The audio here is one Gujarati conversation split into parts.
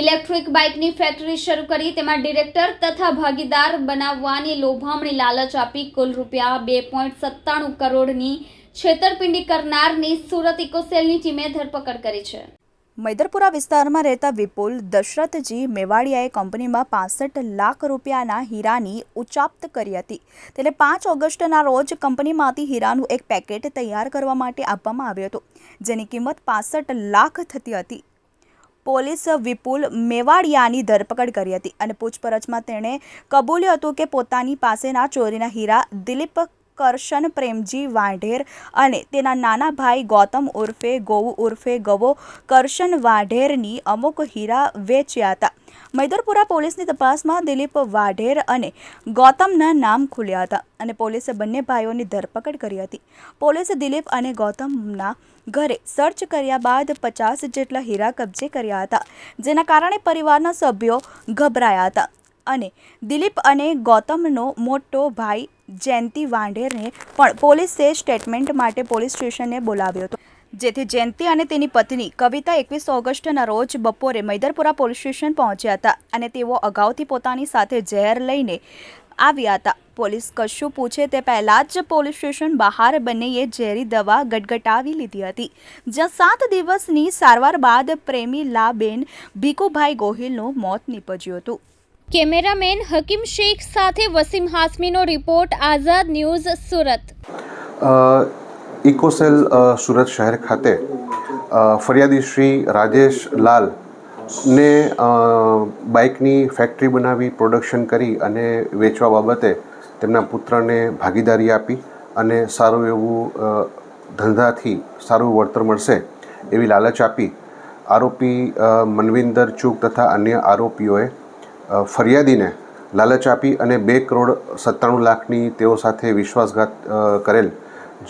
ઇલેક્ટ્રિક બાઇકની ફેક્ટરી શરૂ કરી તેમાં ડિરેક્ટર તથા ભાગીદાર બનાવવાની લોભામણી લાલચ આપી કુલ રૂપિયા બે પોઈન્ટ સત્તાણું કરોડની છેતરપિંડી કરનારની સુરત ઇકોસેલની ટીમે ધરપકડ કરી છે. મૈદરપુરા વિસ્તારમાં રહેતા વિપુલ દશરથજી મેવાડિયાએ કંપનીમાં પાસઠ લાખ રૂપિયાના હીરાની ઉચાપ્ત કરી હતી. તેને પાંચ ઓગસ્ટના રોજ કંપનીમાંથી હીરાનું એક પેકેટ તૈયાર કરવા માટે આપવામાં આવ્યું હતું, જેની કિંમત પાસઠ લાખ થતી હતી. પોલીસ વિપુલ મેવાડિયાની ધરપકડ કરી હતી અને પૂછપરછમાં તેણે કબૂલ્યું હતું કે પોતાની પાસેના ચોરીના હીરા દિલીપ કરશન, પ્રેમજી, વાઢેર અને તેના નાના ભાઈ ગૌતમ ઉર્ફે ગોવું ઉર્ફે ગવો કરશન, વાઢેરની અમુક હીરા વેચ્યા હતા. મૈદરપુરા પોલીસની તપાસમાં દિલીપ વાઢેર અને ગૌતમના નામ ખુલ્યા હતા અને પોલીસે બંને ભાઈઓની ધરપકડ કરી હતી. પોલીસે દિલીપ અને ગૌતમના ઘરે સર્ચ કર્યા બાદ પચાસ જેટલા હીરા કબજે કર્યા હતા, જેના કારણે પરિવારના સભ્યો ગભરાયા હતા. અને દિલીપ અને ગૌતમનો મોટો ભાઈ જયંતિ વાંઢેરને પણ પોલીસે સ્ટેટમેન્ટ માટે પોલીસ સ્ટેશને બોલાવ્યો હતો. જેથી જયંતિ અને તેની પત્ની કવિતા એકવીસ ઓગસ્ટના રોજ બપોરે મૈદરપુરા પોલીસ સ્ટેશન પહોંચ્યા હતા અને તેઓ અગાઉથી પોતાની સાથે ઝેર લઈને આવ્યા હતા. પોલીસ કશું પૂછે તે પહેલાં જ પોલીસ સ્ટેશન બહાર બંનેએ ઝેરી દવા ગટગટાવી લીધી હતી. જ્યાં સાત દિવસની સારવાર બાદ પ્રેમીલાબેન ભીખુભાઈ ગોહિલનું મોત નીપજ્યું હતું. કેમેરામેન હકીમ શેખ સાથે Wasim હાસમીનો report, Azad news, Surat. ECO cell Surat શહેર ખાતે ફરિયાદી શ્રી રાજેશ લાલ ને બાઇકની ફેક્ટરી બનાવી, પ્રોડક્શન કરી અને વેચવા બાબતે તેમના પુત્રને ભાગીદારી આપી અને સારું એવું ધંધાથી સારું વળતર મળશે એવી લાલચ આપી આરોપી મનવિંદર ચૂક તથા અન્ય આરોપીઓએ ફરિયાદીને લાલચ આપી અને બે કરોડ સત્તાણું લાખની તેઓ સાથે વિશ્વાસઘાત કરેલ.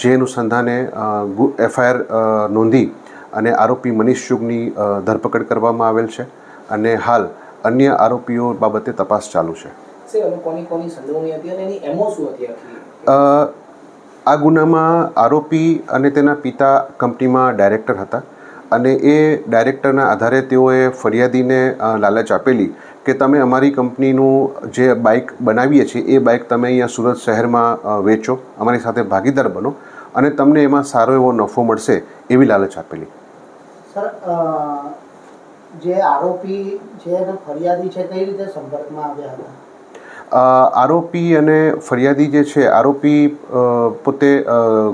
જે અનુસંધાને એફઆઈઆર નોંધી અને આરોપી મનીષ ચુગની ધરપકડ કરવામાં આવેલ છે અને હાલ અન્ય આરોપીઓ બાબતે તપાસ ચાલુ છે. આ ગુનામાં આરોપી અને તેના પિતા કંપનીમાં ડાયરેક્ટર હતા. અને એ ડાયરેક્ટરના આધારે તેઓએ ફરિયાદીને લાલચ આપેલી કે તમે અમારી કંપનીનું જે બાઇક બનાવીએ છીએ એ બાઇક તમે અહીંયા સુરત શહેરમાં વેચો અમારી સાથે ભાગીદાર બનો અને તમને એમાં સારો એવો નફો મળશે એવી લાલચ આપેલી. સર જે આરોપી છે અને ફરિયાદી છે કઈ રીતે સંપર્કમાં આવ્યા હતા? આરોપી અને ફરિયાદી જે છે આરોપી પોતે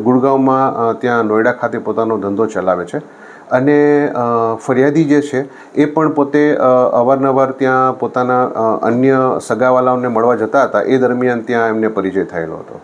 ગુડગાંવમાં ત્યાં નોઈડા ખાતે પોતાનો ધંધો ચલાવે છે. અને ફરિયાદી જે છે, એ પણ પોતે અવારનવાર ત્યાં પોતાના અન્ય સગાવાલાઓને મળવા જતા હતા. એ દરમિયાન ત્યાં એમને પરિચય થયેલો હતો.